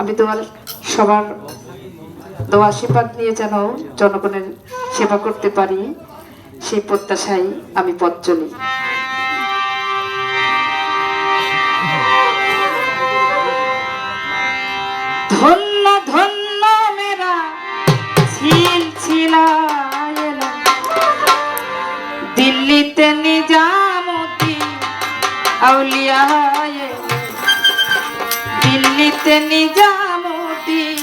আমি তোমার সবার দোয়া, আশীর্বাদ নিয়ে যেন জনগণের সেবা করতে পারি, সেই প্রত্যাশায় আমি পথ চলি। ছিল দিল্লিতে নিজামতি আউলিয়া দিল্লিতে Nizamuddin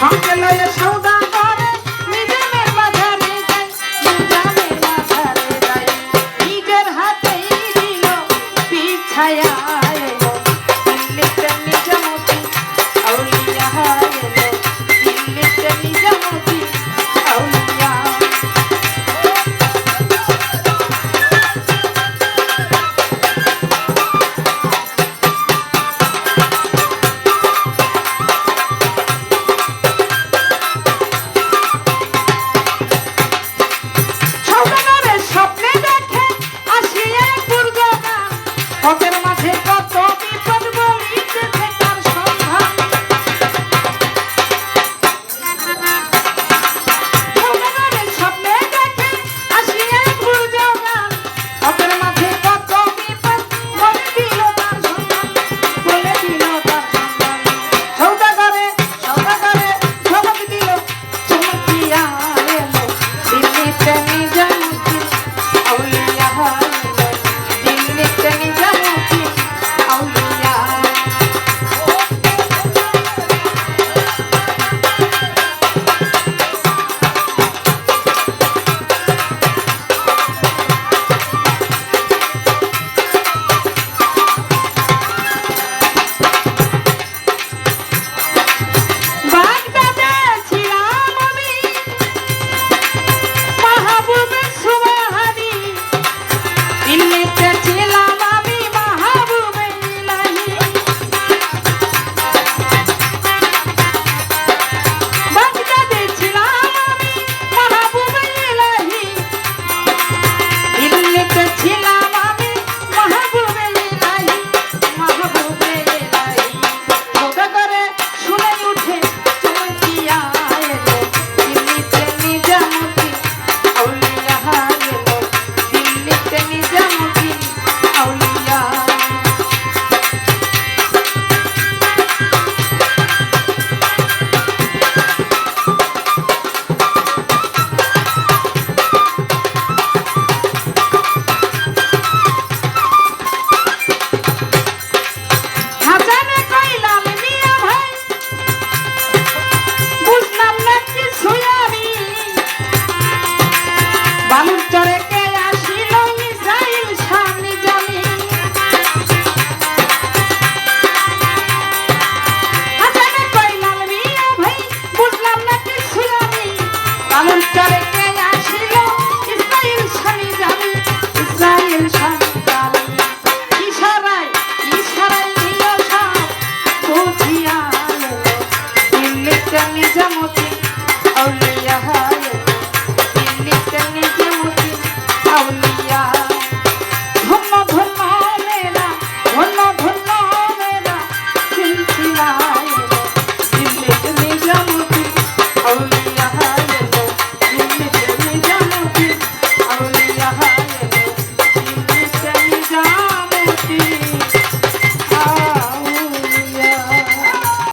Come and lay a show.